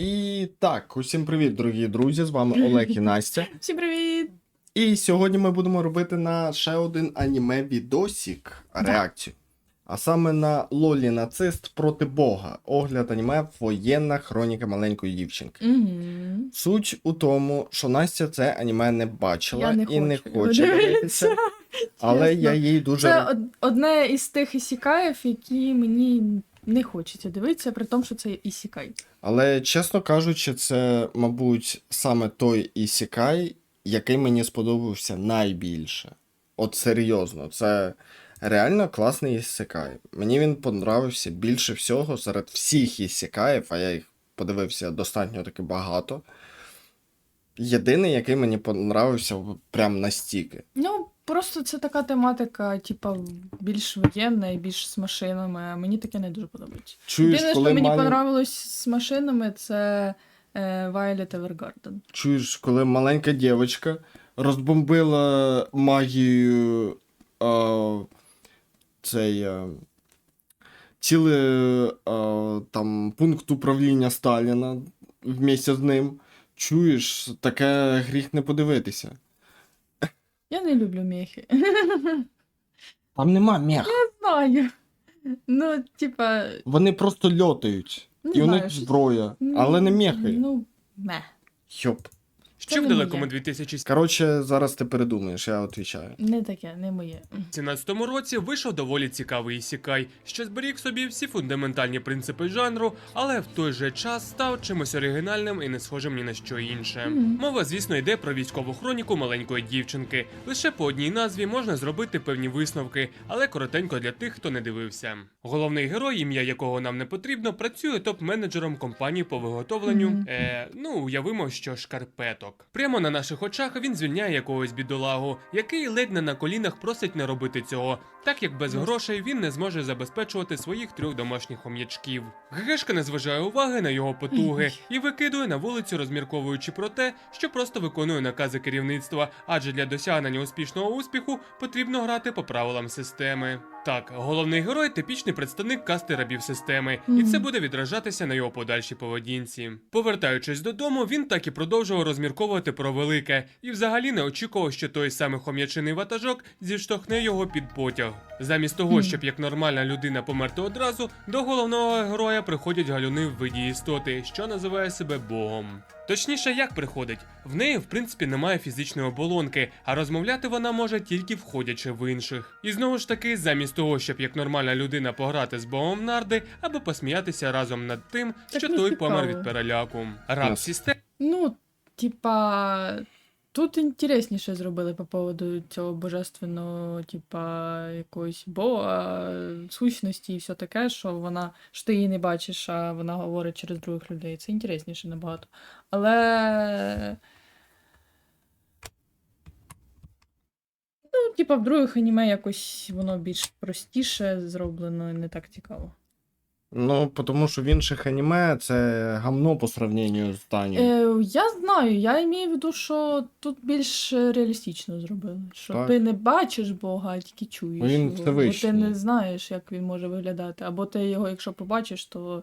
І так, усім привіт, дорогі друзі! З вами Олег і Настя. Всім привіт! І сьогодні ми будемо робити на ще один аніме відосік реакцію. А саме на Лолі нацист проти Бога. Огляд аніме воєнна хроніка маленької дівчинки. Угу. Суть у тому, що Настя це аніме не бачила Я не і не хочу хоче дивитися, але я їй дуже Це од- одне із тих ісікаїв, які мені не хочеться дивитися, при тому, що це ісікай. Але, чесно кажучи, це, мабуть, саме той ісікай, який мені сподобався найбільше. От серйозно, це реально класний ісікай. Мені він понравився більше всього серед всіх ісікаїв, а я їх подивився достатньо таки багато. Єдиний, який мені понравився прям настільки. Ну, просто це така тематика, типа, більш воєнна і більш з машинами, а мені таке не дуже подобається. Чуєш, Єдине, коли що мені малень- понравилось з машинами, це е, Violet Evergarden. Чуєш, коли маленька дівчинка розбомбила магією а, цей а, цілий а, там пункт управління Сталіна вместе з ним. Чуєш, таке гріх не подивитися. Я не люблю мехи. Там нема мех. Знаю. Ну, типа, Вони просто льотають. Не і у знаю, них що- зброя, але не мехи. ну, ме. Йоп. Це в не далекому моє. 2017 Коротше, зараз ти передумаєш, я відповідаю. Не таке, не моє. році вийшов доволі цікавий ісікай, що зберіг в собі всі фундаментальні принципи жанру, але в той же час став чимось оригінальним і не схожим ні на що інше. Мова, звісно, йде про військову хроніку маленької дівчинки. Лише по одній назві можна зробити певні висновки, але коротенько для тих, хто не дивився. Головний герой, ім'я якого нам не потрібно, працює топ-менеджером компанії по виготовленню. Е, ну, уявимо, що шкарпеток. Прямо на наших очах він звільняє якогось бідолагу, який ледь не на колінах просить не робити цього, так як без грошей він не зможе забезпечувати своїх трьох домашніх хом'ячків. Гегешка не зважає уваги на його потуги і викидує на вулицю, розмірковуючи про те, що просто виконує накази керівництва, адже для досягнення успішного успіху потрібно грати по правилам системи. Так, головний герой типічний представник касти рабів системи, і це буде відражатися на його подальшій поведінці. Повертаючись додому, він так і продовжував розмірковувати про велике, і взагалі не очікував, що той самий хом'ячиний ватажок зіштовхне його під потяг. Замість того, щоб як нормальна людина померти одразу, до головного героя приходять галюни в виді істоти, що називає себе Богом. Точніше, як приходить? В неї, в принципі, немає фізичної оболонки, а розмовляти вона може тільки входячи в інших. І знову ж таки, замість того, щоб як нормальна людина пограти з Богом нарди, або посміятися разом над тим, що той помер від переляку. Раб Ясно. Ну, типа, тут інтересніше зробили по поводу цього божественного, типа, якогось бога, сущності і все таке, що вона, що ти її не бачиш, а вона говорить через других людей. Це інтересніше набагато. Але. Ну, типа, в других аніме якось воно більш простіше зроблено і не так цікаво. Ну, тому що в інших аніме це гамно по сравненню з Тані. Е, я знаю, я маю в виду, що тут більш реалістично зробили. Що Так. ти не бачиш Бога, а тільки чуєш. Він його, бо ти не знаєш, як він може виглядати. Або ти його, якщо побачиш, то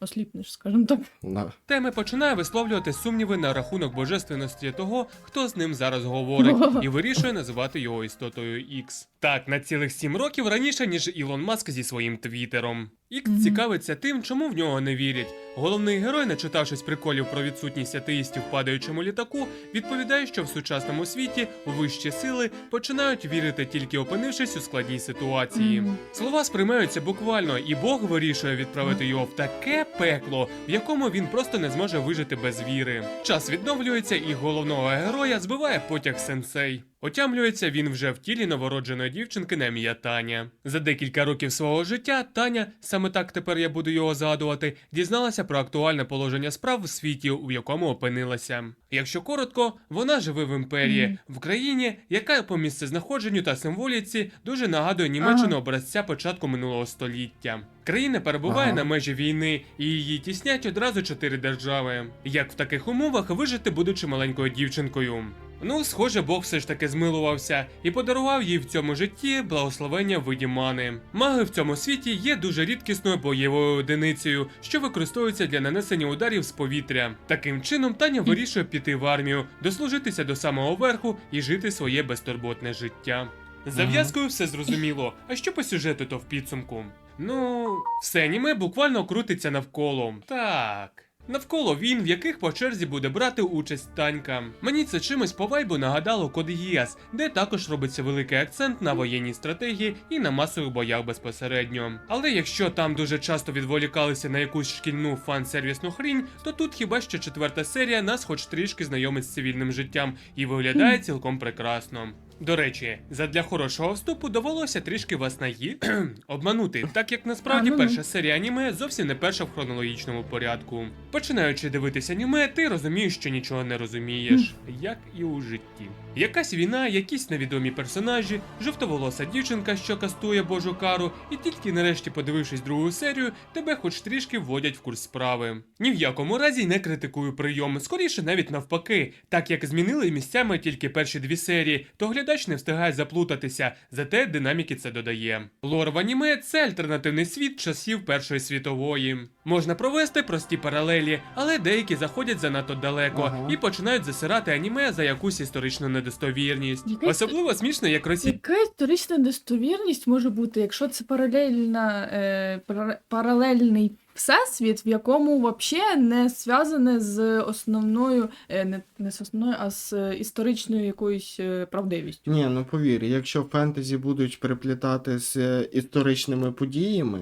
осліпнеш, скажімо так. Да. Теми починає висловлювати сумніви на рахунок божественності того, хто з ним зараз говорить, і вирішує називати його істотою X. Так, на цілих сім років раніше, ніж Ілон Маск зі своїм твіттером. Ікс Мгм. цікавиться тим, чому в нього не вірять. Головний герой, не читавшись приколів про відсутність атеїстів в падаючому літаку, відповідає, що в сучасному світі вищі сили починають вірити тільки опинившись у складній ситуації. Мгм. Слова сприймаються буквально, і Бог вирішує відправити його в таке пекло, в якому він просто не зможе вижити без віри. Час відновлюється, і головного героя збиває потяг сенсей. Отямлюється він вже в тілі новородженої дівчинки на ім'я Таня. За декілька років свого життя Таня, саме так тепер я буду його згадувати, дізналася про актуальне положення справ в світі, у якому опинилася. Якщо коротко, вона живе в імперії, в країні, яка по місцезнаходженню та символіці дуже нагадує Німеччину образця початку минулого століття. Країна перебуває Ага. на межі війни, і її тіснять одразу чотири держави. Як в таких умовах вижити, будучи маленькою дівчинкою? Ну, схоже, Бог все ж таки змилувався і подарував їй в цьому житті благословення в виді мани. Маги в цьому світі є дуже рідкісною бойовою одиницею, що використовується для нанесення ударів з повітря. Таким чином, Таня вирішує піти в армію, дослужитися до самого верху і жити своє безтурботне життя. Зав'язкою все зрозуміло. А що по сюжету то в підсумку? Ну, все аніме буквально крутиться навколо. Так. Навколо він, в яких по черзі буде брати участь Танька. Мені це чимось по вайбу нагадало Код Гіас, де також робиться великий акцент на воєнній стратегії і на масових боях безпосередньо. Але якщо там дуже часто відволікалися на якусь шкільну фан-сервісну хрінь, то тут хіба що четверта серія нас хоч трішки знайомить з цивільним життям і виглядає цілком прекрасно. До речі, задля хорошого вступу довелося трішки вас наї обманути, так як насправді А, перша серія аніме зовсім не перша в хронологічному порядку. Починаючи дивитися аніме, ти розумієш, що нічого не розумієш, як і у житті. Якась війна, якісь невідомі персонажі, жовтоволоса дівчинка, що кастує божу кару, і тільки нарешті, подивившись другу серію, тебе хоч трішки вводять в курс справи. Ні в якому разі не критикую прийом, скоріше навіть навпаки, так як змінили місцями тільки перші дві серії, то глядач не встигає заплутатися, зате динаміки це додає. Лор в аніме це альтернативний світ часів Першої світової. Можна провести прості паралелі, але деякі заходять занадто далеко Ага. і починають засирати аніме за якусь історичну недостовірність. Якась- Особливо смішно, як росі... Яка історична достовірність може бути, якщо це паралельна, е, паралельний всесвіт, в якому взагалі не зв'язане з основною, е, не, не з основною, а з історичною якоюсь е, правдивістю. Ні, ну повір, якщо фентезі будуть переплітати з е, історичними подіями,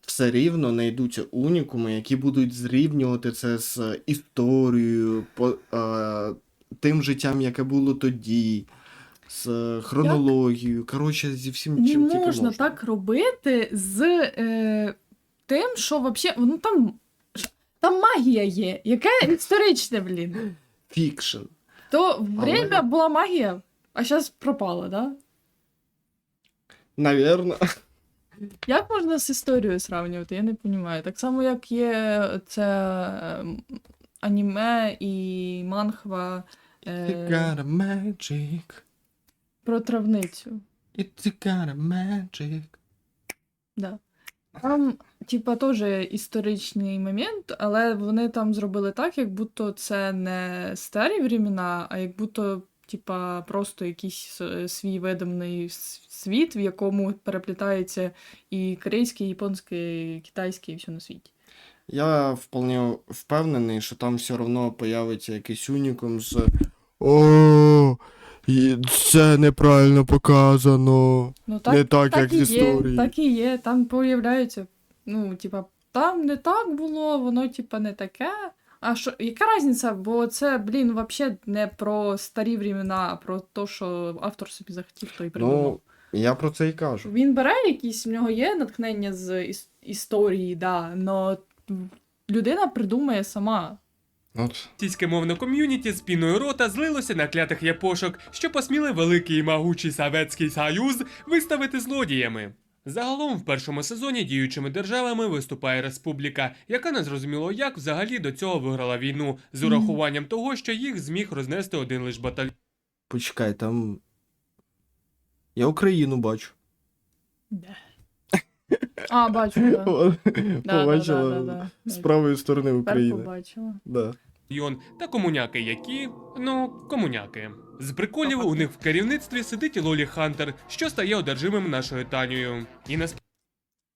все рівно знайдуться унікуми, які будуть зрівнювати це з історією, по, е, тим життям, яке було тоді, з хронологією. Коротше, зі всім Не чим можна, тільки можна. так робити з е, тим, що взагалі, ну там, там магія є, яке історичне, блін. Фікшн. То Але- время була магія, а зараз пропала, да? Навірно. Як можна з історією сравнювати? Я не розумію. Так само, як є це ем, аніме і манхва е, got a magic. про травницю. It's got a magic. Да. Там, типа, теж історичний момент, але вони там зробили так, як будто це не старі времена, а як будто, типа, просто якийсь е, свій видумний с- світ, в якому переплітається і корейський, і японський, і китайський, і все на світі. Я вполне впевнений, що там все одно появиться якийсь унікум з. О, і це неправильно показано. Ну, так, Не так, так як і в історії. Є, так і є. Там появляються, ну, типа, там не так було, воно, типа, не таке. А що, яка різниця? Бо це, блін, взагалі не про старі времена, а про те, що автор собі захотів, то і придумав. Ну, я про це і кажу. Він бере якісь, в нього є натхнення з іс- історії, да, но людина придумає сама. От. Мовне ком'юніті з піною рота злилося на клятих япошок, що посміли великий і могучий Советський Союз виставити злодіями. Загалом в першому сезоні діючими державами виступає республіка, яка не зрозуміло як взагалі до цього виграла війну, з урахуванням того, що їх зміг рознести один лиш батальйон. Почекай, там. Я Україну бачу. А, бачу, да. Да, да, Побачила да, да, да. з правої сторони України. побачила. Да. Йон та комуняки, які ну комуняки. З приколів у них в керівництві сидить Лолі Хантер, що стає одержимим нашою Танею. І насправді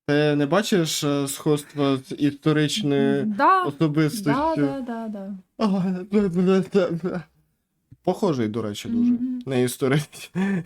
Ти не бачиш е, сходства з історичною Да, да, особистостю? да, да, да. Ага. Похожий, до речі, дуже. Мгм. На історичний.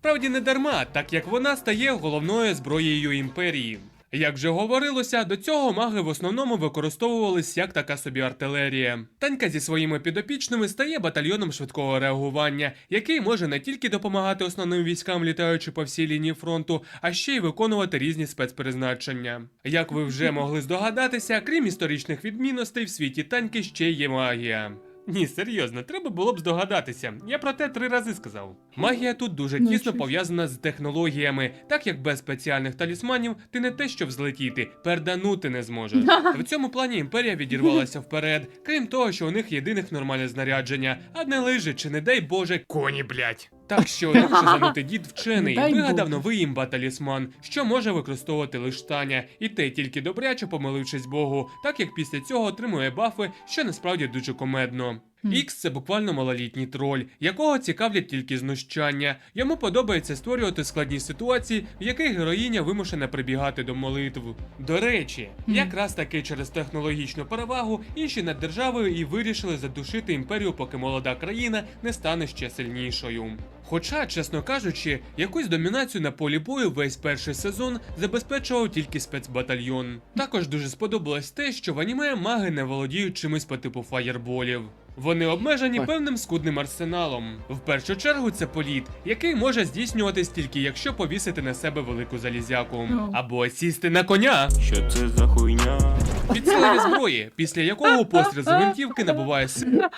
Справді не дарма, так як вона стає головною зброєю імперії. Як вже говорилося, до цього маги в основному використовувались як така собі артилерія. Танька зі своїми підопічними стає батальйоном швидкого реагування, який може не тільки допомагати основним військам, літаючи по всій лінії фронту, а ще й виконувати різні спецпризначення. Як ви вже могли здогадатися, крім історичних відмінностей, в світі таньки ще є магія. Ні, серйозно, треба було б здогадатися. Я про те три рази сказав. Магія тут дуже Ну, тісно пов'язана з технологіями, так як без спеціальних талісманів ти не те, що взлетіти, перданути не зможеш. В цьому плані імперія відірвалася вперед, крім того, що у них єдиних нормальне знарядження, а не лижи чи не дай Боже, коні, блять. Так що якщо занути дід вчений дай вигадав новий імба талісман, що може використовувати лиш Таня, і те тільки добряче помилившись Богу, так як після цього отримує бафи, що насправді дуже комедно. Ікс це буквально малолітній троль, якого цікавлять тільки знущання. Йому подобається створювати складні ситуації, в яких героїня вимушена прибігати до молитв. До речі, якраз таки через технологічну перевагу інші над державою і вирішили задушити імперію, поки молода країна не стане ще сильнішою. Хоча, чесно кажучи, якусь домінацію на полі бою весь перший сезон забезпечував тільки спецбатальйон. Також дуже сподобалось те, що в аніме маги не володіють чимось по типу фаєрболів. Вони обмежені певним скудним арсеналом. В першу чергу це політ, який може здійснюватись тільки якщо повісити на себе велику залізяку, Ну. або сісти на коня. Що це за хуйня? Підсилення зброї, після якого постріл з гвинтівки набуває сили.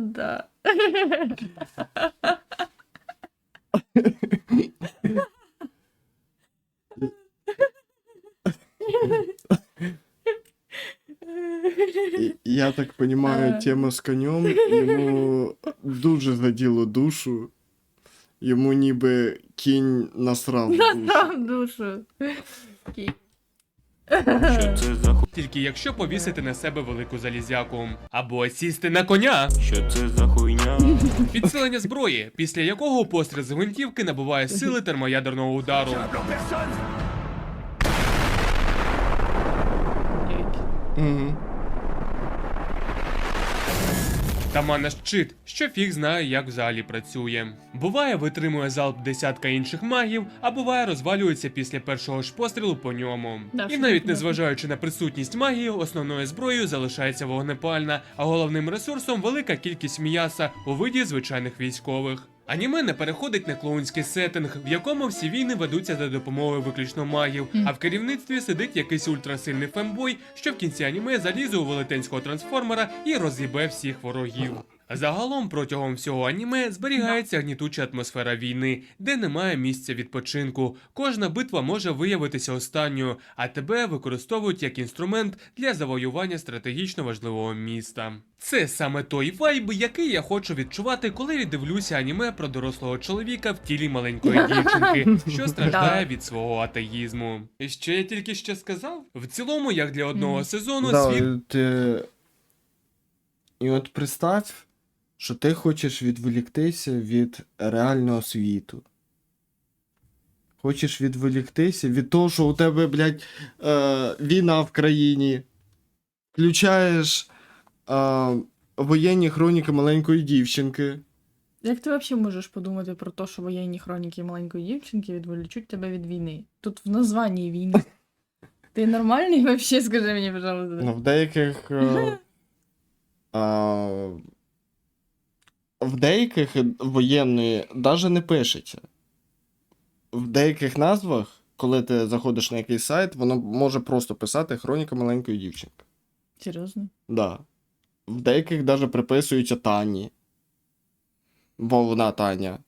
Да. І- Я так понимаю, тема з конем йому дуже заділо душу. Йому ніби кінь насрав. в душу. Там душу. Окей. Що це за хуйня? Тільки якщо повісити на себе велику залізяку, або сісти на коня. Що це за хуйня? Підсилення зброї, після якого постріл з гвинтівки набуває сили термоядерного удару. Мгм. Та мана щит, що фіг знає, як взагалі працює. Буває, витримує залп десятка інших магів, а буває, розвалюється після першого ж пострілу по ньому. Да, І навіть незважаючи на присутність магії, основною зброєю залишається вогнепальна, а головним ресурсом велика кількість м'яса у виді звичайних військових. Аніме не переходить на клоунський сеттинг, в якому всі війни ведуться за допомогою виключно магів, а в керівництві сидить якийсь ультрасильний фембой, що в кінці аніме залізе у велетенського трансформера і роз'їбе всіх ворогів. Загалом протягом всього аніме зберігається гнітуча атмосфера війни, де немає місця відпочинку. Кожна битва може виявитися останньою, а тебе використовують як інструмент для завоювання стратегічно важливого міста. Це саме той вайб, який я хочу відчувати, коли дивлюся аніме про дорослого чоловіка в тілі маленької дівчинки, що страждає від свого атеїзму. І що я тільки що сказав? В цілому, як для одного сезону, світ. І от представ, що ти хочеш відволіктися від реального світу. Хочеш відволіктися від того, що у тебе, блядь, е, війна в країні. Включаєш е, воєнні хроніки маленької дівчинки. Як ти взагалі можеш подумати про те, що воєнні хроніки маленької дівчинки відволічуть тебе від війни? Тут в названні війни. Ти нормальний вообще, скажи мені, пожалуйста. Ну, в деяких. Е, а, в деяких воєнної навіть не пишеться. В деяких назвах, коли ти заходиш на якийсь сайт, воно може просто писати хроніка маленької дівчинки. Серйозно? Да. В деяких навіть приписуються Тані. Бо вона Таня.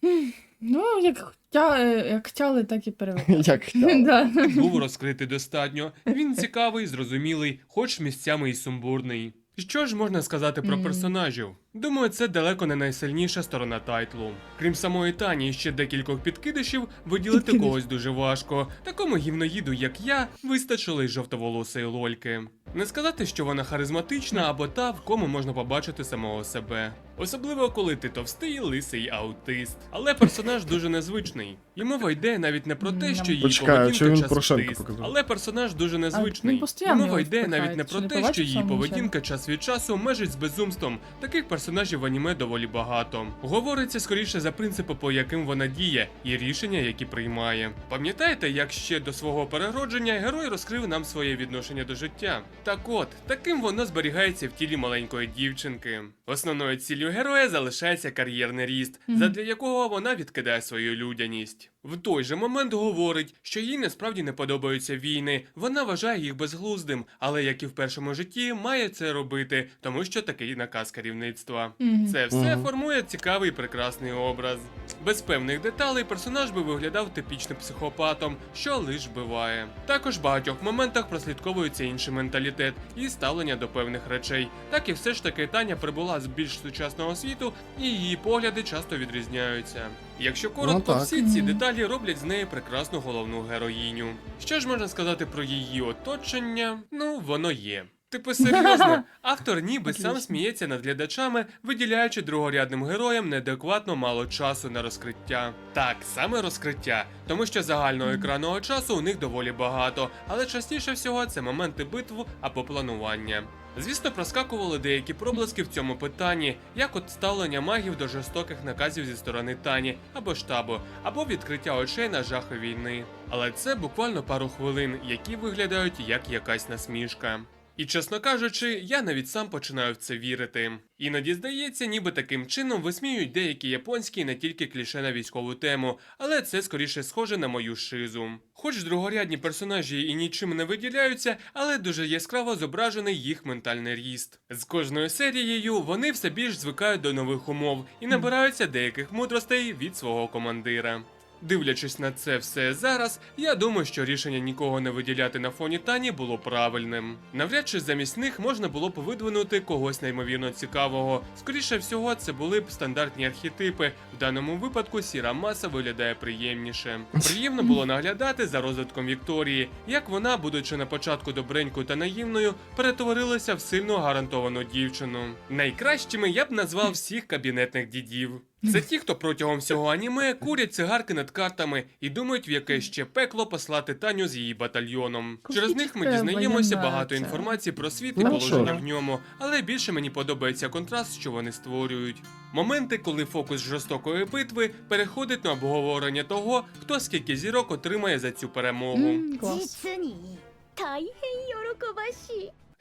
Ну, як, хотя, як хотіли, так і перевели. Як. Да. був розкритий достатньо. Він цікавий, зрозумілий, хоч місцями і сумбурний. Що ж можна сказати про персонажів? Думаю, це далеко не найсильніша сторона тайтлу. Крім самої Тані і ще декількох підкидишів, виділити когось дуже важко. Такому гівноїду, як я, вистачило й жовтоволосої лольки. Не сказати, що вона харизматична або та, в кому можна побачити самого себе. Особливо коли ти товстий, лисий аутист. Але персонаж дуже незвичний. І мова йде навіть не про те, що її Почекай, а поведінка час втист. показав? Але персонаж дуже незвичний. І мова йде навіть не про те, що її поведінка час від часу межить з безумством. Таких персонажів в аніме доволі багато. Говориться скоріше за принципи, по яким вона діє, і рішення, які приймає. Пам'ятаєте, як ще до свого переродження герой розкрив нам своє відношення до життя? Так от, таким воно зберігається в тілі маленької дівчинки. Основною ціллю героя залишається кар'єрний ріст, Мгм. задля якого вона відкидає свою людяність. В той же момент говорить, що їй насправді не подобаються війни, вона вважає їх безглуздим, але як і в першому житті, має це робити, тому що такий наказ керівництва. Мгм. Це все Мгм. формує цікавий прекрасний образ. Без певних деталей персонаж би виглядав типічним психопатом, що лиш биває. Також в багатьох моментах прослідковується інший менталітет і ставлення до певних речей. Так і все ж таки Таня прибула з більш сучасного світу, і її погляди часто відрізняються. Якщо коротко, так. всі ці деталі роблять з неї прекрасну головну героїню. Що ж можна сказати про її оточення? Ну, воно є. Типу, серйозно, автор ніби сам сміється над глядачами, виділяючи другорядним героям неадекватно мало часу на розкриття. Так, саме розкриття, тому що загального екранного часу у них доволі багато, але частіше всього це моменти битв або планування. Звісно, проскакували деякі проблиски в цьому питанні, як от ставлення магів до жорстоких наказів зі сторони Тані або штабу, або відкриття очей на жахи війни. Але це буквально пару хвилин, які виглядають як якась насмішка. І чесно кажучи, я навіть сам починаю в це вірити. Іноді здається, ніби таким чином висміюють деякі японські не тільки кліше на військову тему, але це скоріше схоже на мою шизу. Хоч другорядні персонажі і нічим не виділяються, але дуже яскраво зображений їх ментальний ріст. З кожною серією вони все більш звикають до нових умов і набираються деяких мудростей від свого командира. Дивлячись на це все зараз, я думаю, що рішення нікого не виділяти на фоні Тані було правильним. Навряд чи замість них можна було б видвинути когось неймовірно цікавого. Скоріше всього, це були б стандартні архетипи. В даному випадку сіра маса виглядає приємніше. Приємно було наглядати за розвитком Вікторії, як вона, будучи на початку добренькою та наївною, перетворилася в сильно гарантовану дівчину. Найкращими я б назвав всіх кабінетних дідів. Це ті, хто протягом всього аніме курять цигарки над картами і думають, в яке ще пекло послати Таню з її батальйоном. Через них ми дізнаємося багато інформації про світ і Ну, положення в ньому, але більше мені подобається контраст, що вони створюють. Моменти, коли фокус жорстокої битви переходить на обговорення того, хто скільки зірок отримає за цю перемогу.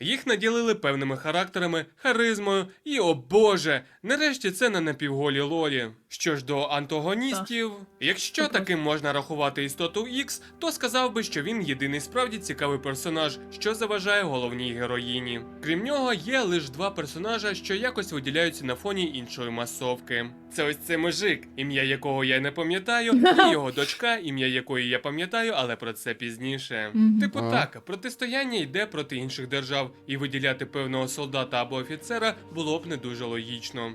Їх наділили певними характерами, харизмою і, о Боже, нарешті це не на півголі лорі. Що ж до антагоністів, якщо таким можна рахувати істоту X, то сказав би, що він єдиний справді цікавий персонаж, що заважає головній героїні. Крім нього, є лише два персонажа, що якось виділяються на фоні іншої масовки. Це ось цей мужик, ім'я якого я не пам'ятаю, і його дочка, ім'я якої я пам'ятаю, але про це пізніше. Типу так, протистояння йде проти інших держав і виділяти певного солдата або офіцера було б не дуже логічно.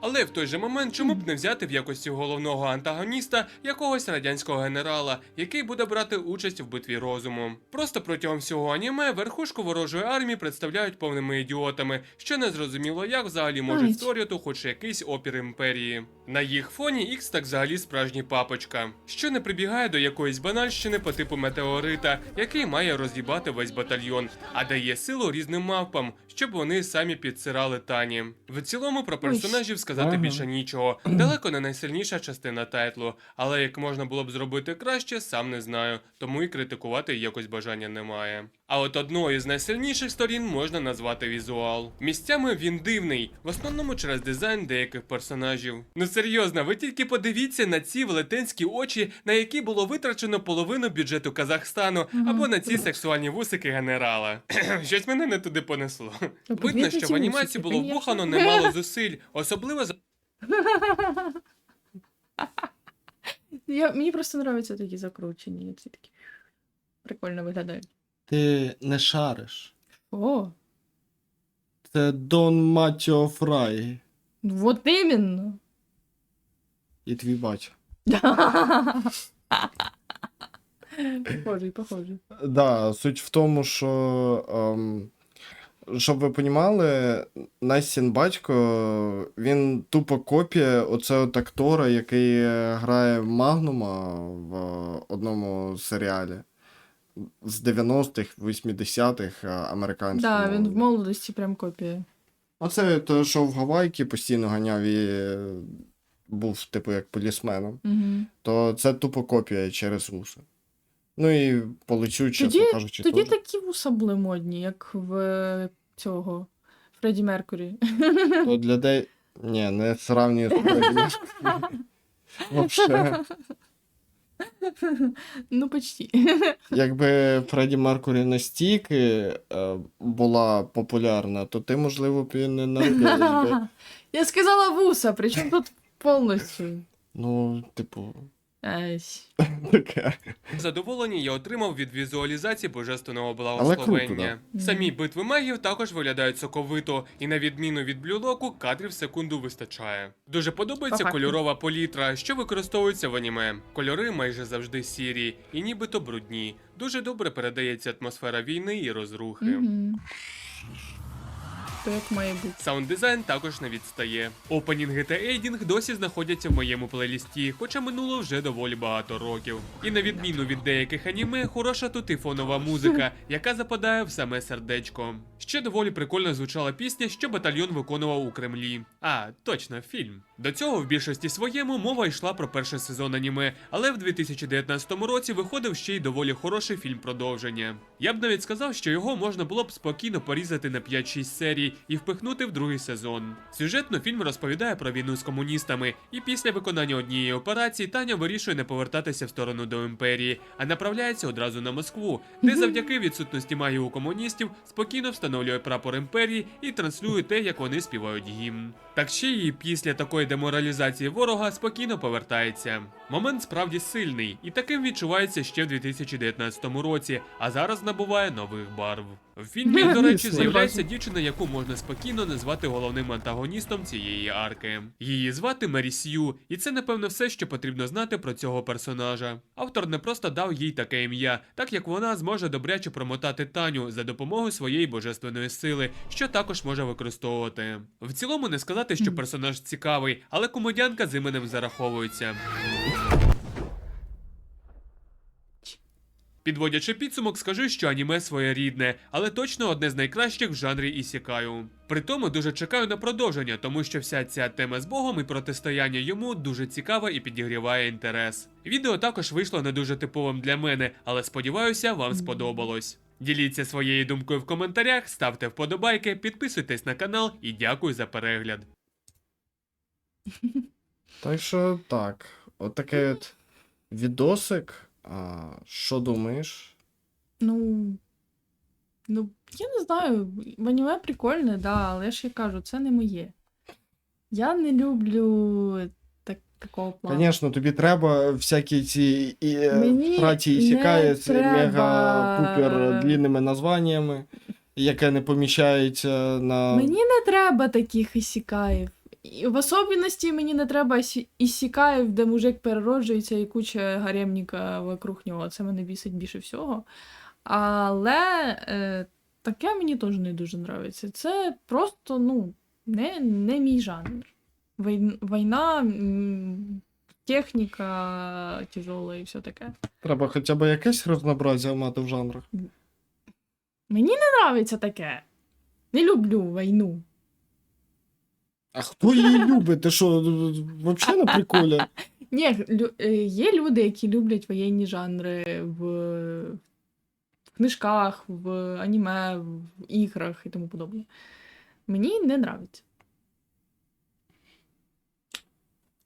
Але в той же момент чому б не взяти в якості головного антагоніста якогось радянського генерала, який буде брати участь в битві розуму. Просто протягом всього аніме верхушку ворожої армії представляють повними ідіотами, що не зрозуміло, як взагалі можуть створювати хоч якийсь опір імперії. На їх фоні Ікс так взагалі справжній папочка, що не прибігає до якоїсь банальщини по типу метеорита, який має роз'їбати весь батальйон, а дає силу різним мавпам, щоб вони самі підсирали тані. В цілому про персонажів сказати Ага. більше нічого. Далеко не найсильніша частина тайтлу, але як можна було б зробити краще, сам не знаю, тому і критикувати якось бажання немає. А от одною з найсильніших сторін можна назвати візуал. Місцями він дивний, в основному через дизайн деяких персонажів. Ну серйозно, ви тільки подивіться на ці велетенські очі, на які було витрачено половину бюджету Казахстану, Мгм. або на ці сексуальні вусики генерала. Щось мене не туди понесло. Видно, що в анімації було вбухано немало зусиль, особливо за Я, мені просто подобаються такі закручені. Ці такі. Прикольно виглядають. Ти не шариш. О, Це Дон Матіо Фрай вот іменно. І твій батя. Похожий, похожий. Да, суть в тому, що. Ем, щоб ви понімали, Настін батько, він тупо копія оцього от актора, який грає Магнума в одному серіалі з 90-х, 80-х е, американського. Да, він в молодості прям копія. Оце той, що в Гавайки постійно ганяв і був, типу, як полісменом. Угу. То це тупо копія через вуси. Ну і полечу, чесно Тоді, кажучи, тоді теж. такі вуса були модні, як в е, цього Фредді Меркурі. То для де... Ні, не сравнюю з Фредді Меркурі. Вообще. ну, почти. Якби Фредді Меркурі настільки е, була популярна, то ти, можливо, б і не народилась би. Я сказала вуса, причому тут повністю. Ну, типу, Ей. таке. Задоволення я отримав від візуалізації божественного круто, благословення. Самі битви магів також виглядають соковито, і на відміну від блюлоку, кадрів в секунду вистачає. Дуже подобається По факту. кольорова палітра, що використовується в аніме. Кольори майже завжди сірі і нібито брудні. Дуже добре передається атмосфера війни і розрухи. Мгм. Як має бути. Саунд дизайн також не відстає. Опенінги та ейдінг досі знаходяться в моєму плейлісті, хоча минуло вже доволі багато років. І на відміну від деяких аніме, хороша тут і фонова музика, яка западає в саме сердечко. Ще доволі прикольно звучала пісня, що батальйон виконував у Кремлі. А, точно, фільм. До цього в більшості своєму мова йшла про перший сезон аніме, але в 2019 році виходив ще й доволі хороший фільм продовження. Я б навіть сказав, що його можна було б спокійно порізати на 5-6 серій і впихнути в другий сезон. Сюжетно фільм розповідає про війну з комуністами, і після виконання однієї операції Таня вирішує не повертатися в сторону до імперії, а направляється одразу на Москву, де завдяки відсутності магії у комуністів спокійно встановлює прапор імперії і транслює те, як вони співають гімн. Так ще і після такої деморалізації ворога спокійно повертається. Момент справді сильний, і таким відчувається ще в 2019 році, а зараз набуває нових барв. В фільмі, до речі, з'являється дівчина, яку можна спокійно назвати головним антагоністом цієї арки. Її звати Мері Сью, і це напевно все, що потрібно знати про цього персонажа. Автор не просто дав їй таке ім'я, так як вона зможе добряче промотати Таню за допомогою своєї божественної сили, що також може використовувати. В цілому не сказати, що персонаж цікавий, але комедіанка з іменем зараховується. Підводячи підсумок, скажу, що аніме своєрідне, але точно одне з найкращих в жанрі ісікаю. При тому дуже чекаю на продовження, тому що вся ця тема з Богом і протистояння йому дуже цікава і підігріває інтерес. Відео також вийшло не дуже типовим для мене, але сподіваюся, вам сподобалось. Діліться своєю думкою в коментарях, ставте вподобайки, підписуйтесь на канал і дякую за перегляд. Так що так, отакий от відосик. А, що думаєш? Ну. Ну, я не знаю, в аніме прикольне, да, але ж я кажу, це не моє. Я не люблю так, такого плану. Звісно, тобі треба всякі ці і, е, праці не ісікає з треба. мега-пупер длінними названнями, яке не поміщається на. Мені не треба таких ісікаїв. І в особливості мені не треба ісі- ісікаїв, де мужик перероджується і куча гаремніка вокруг нього. Це мене бісить більше всього. Але е, таке мені теж не дуже подобається. Це просто, ну, не, не мій жанр. Війн- Війна, техніка тяжола і все таке. Треба хоча б якесь разнообразя мати в жанрах. Мені не подобається таке. Не люблю війну. А хто її любить? Ти що, взагалі на приколі? Ні, лю- е, є люди, які люблять воєнні жанри в, в книжках, в аніме, в іграх і тому подобне. Мені не нравиться.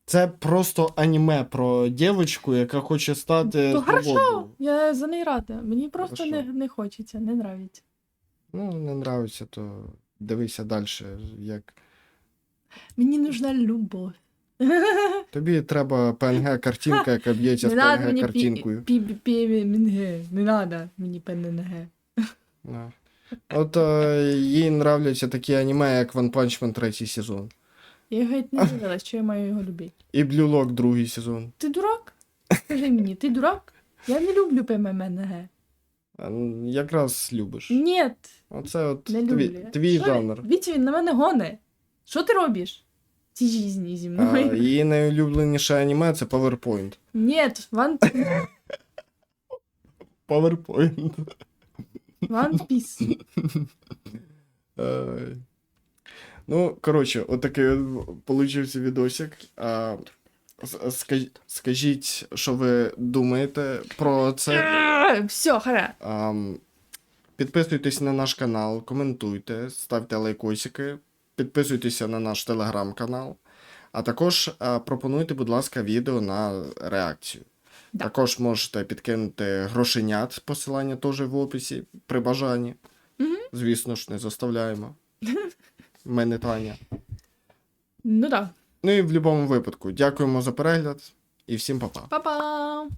Це просто аніме про дівчинку, яка хоче стати То хорошо, свободною. я за неї рада. Мені просто не, Хорошо. не хочеться, не нравиться. Ну, не нравиться, то дивися далі. Як... Мені нужна любов. Тобі треба PNG картинка, яка б'ється з Не надо PNG мені картинкою. пі- пі- пі- Не надо мені ПНГ. От е, їй нравляться такі аніме, як One Punch Man третій сезон. Я геть не дивилась, що я маю його любити. І Blue Lock другий сезон. Ти дурак? Скажи мені, ти дурак? Я не люблю ПММНГ. Якраз любиш. Ні, Оце от не твій, твій жанр. ви- він на мене гоне. Що ти робиш? Цій житті зі А, мною. її найулюбленіше аніме це PowerPoint. Ні, One, PowerPoint. One Piece. Ай. Ну, коротше, отакий от получився відосик. А, С- ска- Скажіть, що ви думаєте про це. Все, харе. Ам, Підписуйтесь на наш канал, коментуйте, ставте лайкосики, підписуйтеся на наш телеграм-канал, а також пропонуйте, будь ласка, відео на реакцію. Да. Також можете підкинути грошенят, посилання теж в описі при бажанні. Мгм. Звісно ж, не заставляємо. Ми не Таня. Ну да. Ну і в будь-якому випадку, дякуємо за перегляд і всім па-па. Па-па!